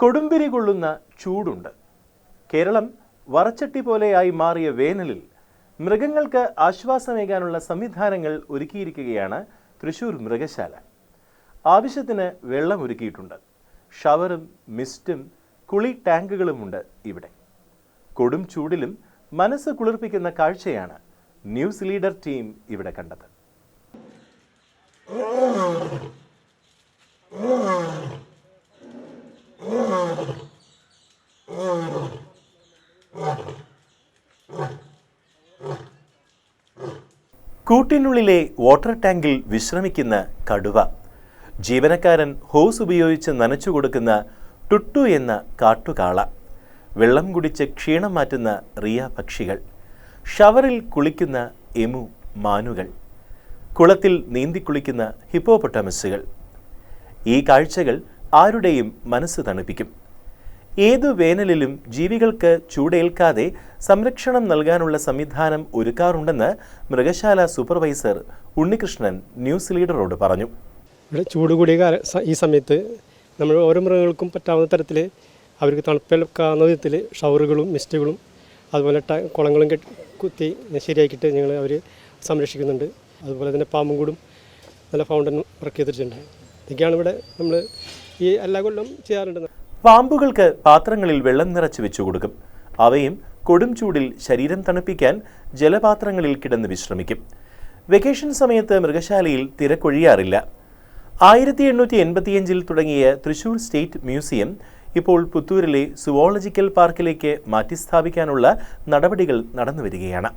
കൊടുമ്പിരി കൊള്ളുന്ന ചൂടുണ്ട്. കേരളം വറച്ചട്ടി പോലെയായി മാറിയ വേനലിൽ മൃഗങ്ങൾക്ക് ആശ്വാസമേകാനുള്ള സംവിധാനങ്ങൾ ഒരുക്കിയിരിക്കുകയാണ് തൃശൂർ മൃഗശാല. ആവശ്യത്തിന് വെള്ളം ഒരുക്കിയിട്ടുണ്ട്. ഷവറും മിസ്റ്റും കുളി ടാങ്കുകളുമുണ്ട് ഇവിടെ. കൊടും ചൂടിലും മനസ്സ് കുളിർപ്പിക്കുന്ന കാഴ്ചയാണ് ന്യൂസ് ലീഡർ ടീം ഇവിടെ കണ്ടത്. കൂട്ടിനുള്ളിലെ വാട്ടർ ടാങ്കിൽ വിശ്രമിക്കുന്ന കടുവ. ജീവനക്കാരൻ ഹോസ് ഉപയോഗിച്ച് നനച്ചു കൊടുക്കുന്ന ടുട്ടു എന്ന കാട്ടുകാള. വെള്ളം കുടിച്ച് ക്ഷീണം മാറ്റുന്ന റിയ പക്ഷികൾ. ഷവറിൽ കുളിക്കുന്ന എമു മാനുകൾ. കുളത്തിൽ നീന്തി കുളിക്കുന്ന ഹിപ്പോപ്പൊട്ടമസുകൾ. ഈ കാഴ്ചകൾ ആരുടെയും മനസ്സ് തണുപ്പിക്കും. ഏതു വേനലിലും ജീവികൾക്ക് ചൂടേൽക്കാതെ സംരക്ഷണം നൽകാനുള്ള സംവിധാനം ഒരുക്കാറുണ്ടെന്ന് മൃഗശാല സൂപ്പർവൈസർ ഉണ്ണികൃഷ്ണൻ ന്യൂസ് ലീഡറോട് പറഞ്ഞു. ഇവിടെ ചൂട് കൂടിയ ഈ സമയത്ത് നമ്മൾ ഓരോ മൃഗങ്ങൾക്കും പറ്റാവുന്ന തരത്തിൽ അവർക്ക് തണുപ്പേൽക്കാവുന്ന വിധത്തിൽ ഷവറുകളും മിസ്റ്റുകളും അതുപോലെ കുളങ്ങളും കെട്ടി കുത്തി ശരിയാക്കിയിട്ട് ഞങ്ങൾ അവർ സംരക്ഷിക്കുന്നുണ്ട്. അതുപോലെ തന്നെ പാമ്പും കൂടും നല്ല ഫൗണ്ടൻ വർക്ക് ചെയ്തിട്ടുണ്ട്. ഇതൊക്കെയാണ് ഇവിടെ നമ്മൾ ഈ എല്ലാ കൊല്ലം ചെയ്യാറുണ്ട് പാമ്പുകൾക്ക് പാത്രങ്ങളിൽ വെള്ളം നിറച്ച് വെച്ചു കൊടുക്കും. അവയും കൊടും ചൂടിൽ ശരീരം തണുപ്പിക്കാൻ ജലപാത്രങ്ങളിൽ കിടന്ന് വിശ്രമിക്കും. വെക്കേഷൻ സമയത്ത് മൃഗശാലയിൽ തിരക്കൊഴിയാറില്ല. ആയിരത്തി എണ്ണൂറ്റി എൺപത്തിയഞ്ചിൽ തുടങ്ങിയ തൃശൂർ സ്റ്റേറ്റ് മ്യൂസിയം ഇപ്പോൾ പുത്തൂരിലെ സുവോളജിക്കൽ പാർക്കിലേക്ക് മാറ്റിസ്ഥാപിക്കാനുള്ള നടപടികൾ നടന്നുവരികയാണ്.